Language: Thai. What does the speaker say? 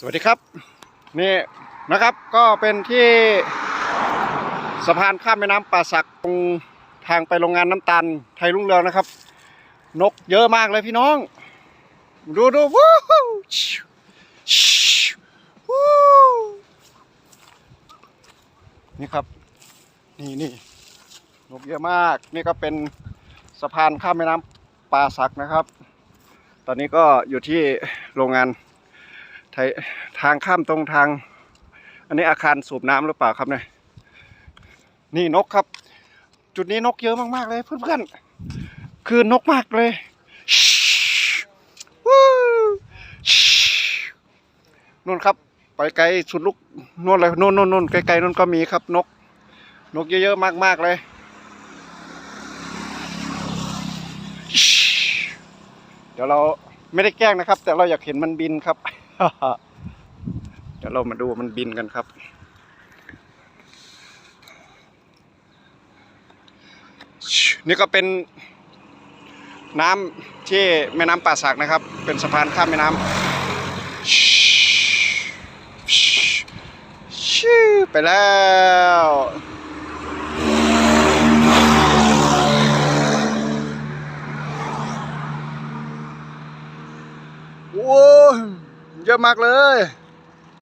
สวัสดีครับ นี่นะครับก็เป็นที่สะพานข้ามแม่น้ำป่าสักตรงทางไปโรงงานน้ำตาลไทยรุ่งเรืองนะครับ นกเยอะมากเลยพี่น้อง ดูดูวู้ฮู้ชิวชิววู้นี่ครับ นี่นี่นกเยอะมาก นี่ก็เป็นสะพานข้ามแม่น้ำป่าสักนะครับ ตอนนี้ก็อยู่ที่โรงงาน ทยทางข้ามตรงทาง อันนี้อาคารสูบน้ำหรือเปล่าครับเนี่ยนี่นกครับ จุดนี้นกเยอะมากๆเลยเพื่อนๆ คือนกมากเลยนู่นครับ ไปไกลสุดลูกนู่นเลยนู่นนู่นนู่นไกลๆนู่นก็มีครับนก นกเยอะๆมากๆเลยเดี๋ยวเราไม่ได้แกล้งนะครับ แต่เราอยากเห็นมันบินครับ เดี๋ยวเรามาดูมันบินกันครับ นี่ก็เป็นน้ำที่แม่น้ำป่าสักนะครับ เป็นสะพานข้ามแม่น้ำชิวไปแล้วโอ้ เยอะมากเลย